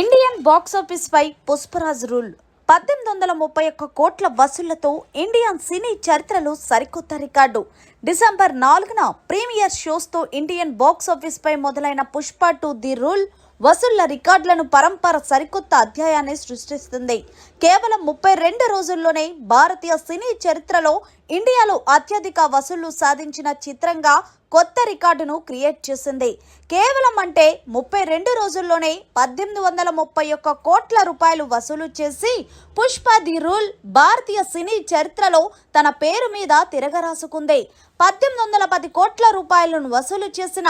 Indian box office Pushparaj rule. పద్దెనిమిది వందల ముప్పై ఒక్క కోట్ల వసూళ్ళతో ఇండియన్ సినీ చరిత్రలో సరికొత్త రికార్డు. డిసెంబర్ నాలుగున ప్రీమియర్ షోస్తో ఇండియన్ బాక్సాఫీస్ పై మొదలైన పుష్ప టు ది రూల్ వసూళ్ళ రికార్డులను పరంపర సరికొత్త అధ్యాయాన్ని సృష్టిస్తుంది. కేవలం ముప్పై రెండు రోజుల్లోనే భారతీయ సినీ చరిత్రలో ఇండియాలో అత్యధిక వసూళ్ళు సాధించిన చిత్రంగా కొత్త రికార్డును క్రియేట్ చేసింది. కేవలం అంటే ముప్పై రెండు రోజుల్లోనే పద్దెనిమిది వందల ముప్పై ఒక్క కోట్ల రూపాయలు వసూలు చేసి పుష్ప ది రూల్ భారతీయ సినీ చరిత్రలో తన పేరు మీద తిరగరాసుకుంది. పద్దెనిమిది వందల పది కోట్ల రూపాయలను వసూలు చేసిన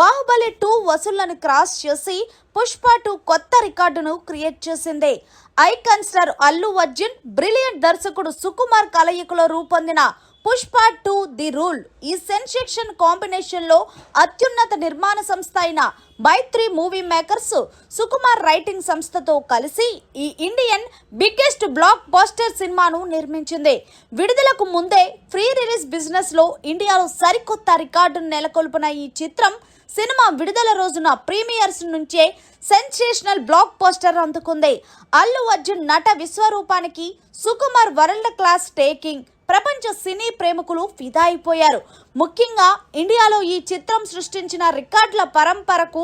బాహుబలి టూ వసూళ్ళను క్రాస్ చేసి పుష్ప టూ కొత్త రికార్డును క్రియేట్ చేసింది. Icon star Allu Arjun brilliant దర్శకుడు సుకుమార్ కలయికలో రూపొందిన పుష్ప టు ది రూల్. ఈ సెన్సేషన్ కాంబినేషన్లో అత్యున్నత నిర్మాణ సంస్థ అయిన Mythri movie makers Sukumar writing సంస్థతో కలిసి ఈ ఇండియన్ బిగ్గెస్ట్ బ్లాక్ బాస్టర్ సినిమాను నిర్మించింది. విడుదలకు ముందే ఫ్రీ రిలీజ్ బిజినెస్లో ఇండియాలో సరికొత్త రికార్డును నెలకొల్పిన ఈ చిత్రం సినిమా విడుదల రోజున ప్రీమియర్స్ నుంచే సెన్సేషనల్ బ్లాక్ పోస్టర్ అందుకుంది. అల్లు అర్జున్ నట విశ్వరూపానికి సుకుమార్ వరల్డ్ క్లాస్ టేకింగ్ ప్రపంచ సినీ ప్రేమికులు ఫిదా అయిపోయారు ముఖ్యంగా ఇండియాలో ఈ చిత్రం సృష్టించిన రికార్డుల పరంపరకు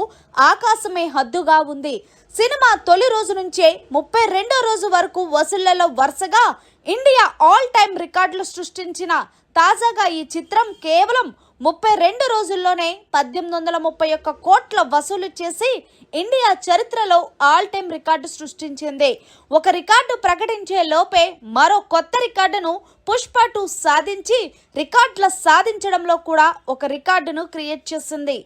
ఆకాశమే హద్దుగా ఉంది. సినిమా తొలి రోజు నుంచే ముప్పై రెండో రోజు వరకు వసూళ్ళలో వరుసగా ఇండియా ఆల్ టైమ్ రికార్డులు సృష్టించిన తాజాగా ఈ చిత్రం కేవలం ముప్పై రెండు రోజుల్లోనే పద్దెనిమిది వందల ముప్పై ఒక్క కోట్ల వసూలు చేసి ఇండియా చరిత్రలో ఆల్ టైమ్ రికార్డు సృష్టించింది. ఒక రికార్డు ప్రకటించే లోపే మరో కొత్త రికార్డును పుష్ప టూ సాధించి రికార్డుల సాధించడంలో కూడా ఒక రికార్డును క్రియేట్ చేసింది.